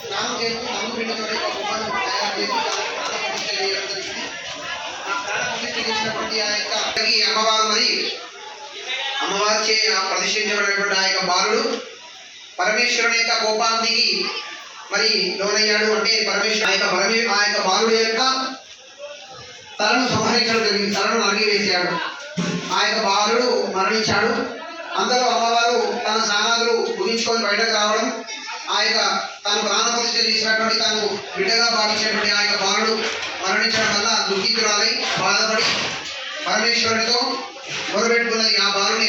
స్నానం చేసి నమ్ము పిండితో తయారు చేసి ఆ ప్రాణ చేసినటువంటి ఆ యొక్క అమ్మవారు మరి అమ్మవారిచే ప్రతిష్ఠించబడినటువంటి ఆ యొక్క బాలుడు పరమేశ్వరుని యొక్క కోపానికి మరి లోనయ్యాడు అంటే పరమేశ్వరు ఆ యొక్క పరమే ఆ యొక్క బాలుడు యొక్క తలను సంహరించడం జరిగింది తలను నరిగివేశాడు ఆ యొక్క బాలుడు మరణించాడు. అందరూ అమ్మవారు తన స్నానాలు ముగించుకొని బయటకు రావడం ఆ యొక్క తాను ప్రాణప్రతిష్ఠ చేసినటువంటి తాను బిడ్డగా భావించినటువంటి ఆ యొక్క బాలుడు మరణించడం వల్ల దుఃఖితురాలై బాధపడి పరమేశ్వరుడితో మొదలుపెట్టుకున్నది ఆ బాలుని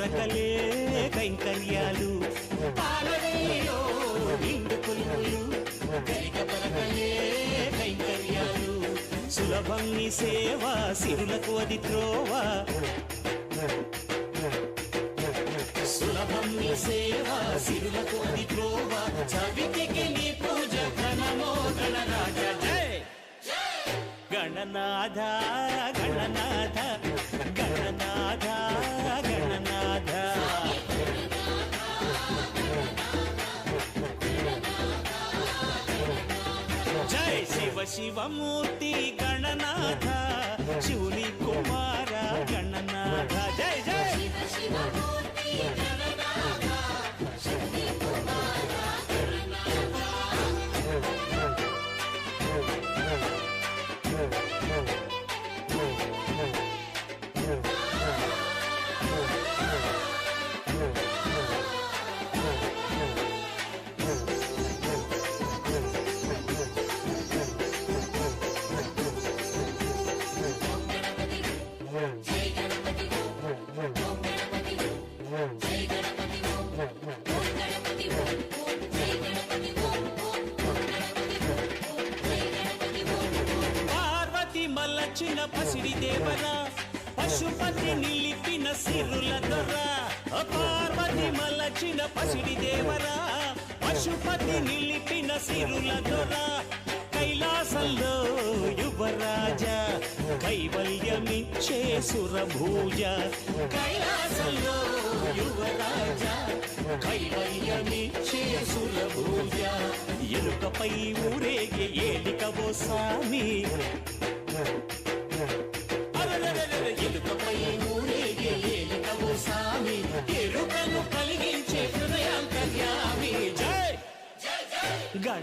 దొరకలే కైంకర్యాలు. పాలవెల్లిలో నిండు కొలువులు గరిక పరకలే కైంకర్యాలు. సులభం నీ సేవ సిరులకు అది త్రోవ. సులభం నీ సేవ సిరులకు అది త్రోవ. చవితికి నీ పూజ ఘనమో గణరాజ గణనాథ గణనాథ గణనాథ గణనాథ. శివ శివమూర్తి గణనాథ శివుని కుమార గణ పార్వతి పసిడి దేవరా పశుపతి నిలిపిన సిరుల దొర పార్వతి మలచిన పసిడి దేవరా పశుపతి నిలిపిన సిరుల దొర. కైలాసంలో యువరాజ కైవల్యమిచ్చే సురభూజ. కైలాసంలో యువరాజ కైవల్యమిచ్చే సురభూజ. ఎలుకపై ఊరేగే ఏలికవో సామి